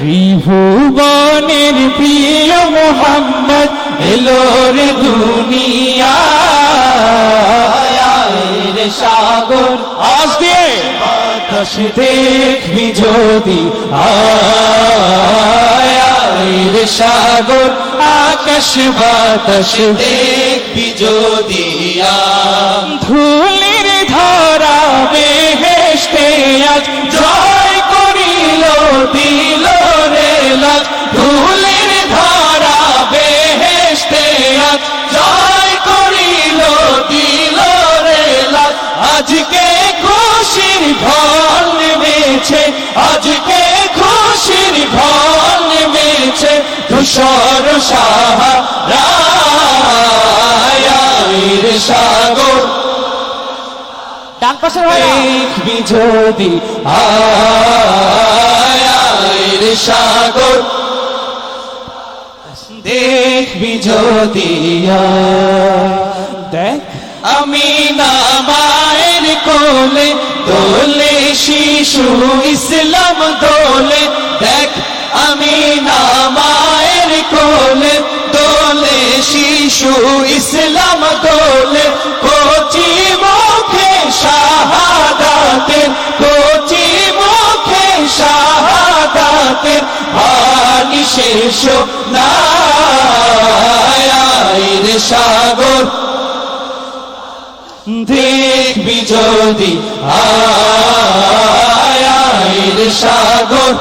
ত্রিভুবনের প্রিয় মোহাম্মদ এলোর দুনিয়া। সাগর দিয়ে বাতাস দেখবি যদি। আয় রে সাগর, আকাশ বাতাস দেখবি যদি। ধুলির সাগর। ডান পাশের দেখবি যদি আয়ের সাগর। দেখবি যদি দেখ আমি না মায়ের কোলে দোলে শিশু ইসলাম দোলে শিশু ইসলাম দোলে কোচি মুখে শাহাদাতের কোচি মুখে শাহাদাতের বাণী শেষ নায়ের সাগর। দেখবি যদি আয়ের সাগর।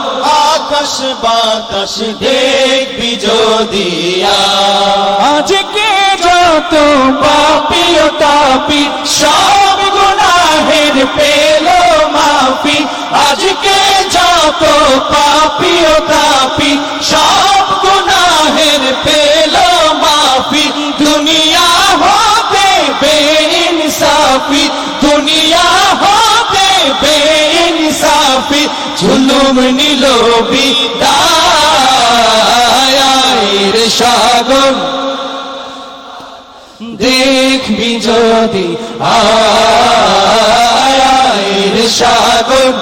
আকাশ বাতাস দেখবি যদি আজকে যত পাপি ও তাপি, সব গুনাহের পেল মাফি। আজকে যত পাপি ও তাপি, সব গুনাহের পেল মাফি। দুনিয়া হতে বেইনসাফি জুলুম নিল বিদায়ের সাগর। দেখবি যদি আয়ের সাগর।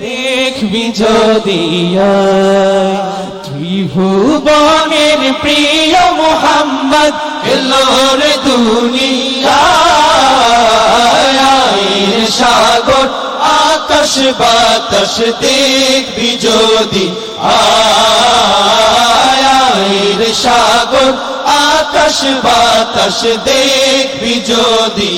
দেখবি যদি ত্রিভুবনের প্রিয় মোহাম্মদ এলোর দুনিয়ায় আকাশ বাতাস দেখবি যদি আয়ের সাগর আকাশ বাতাস দেখবি যদি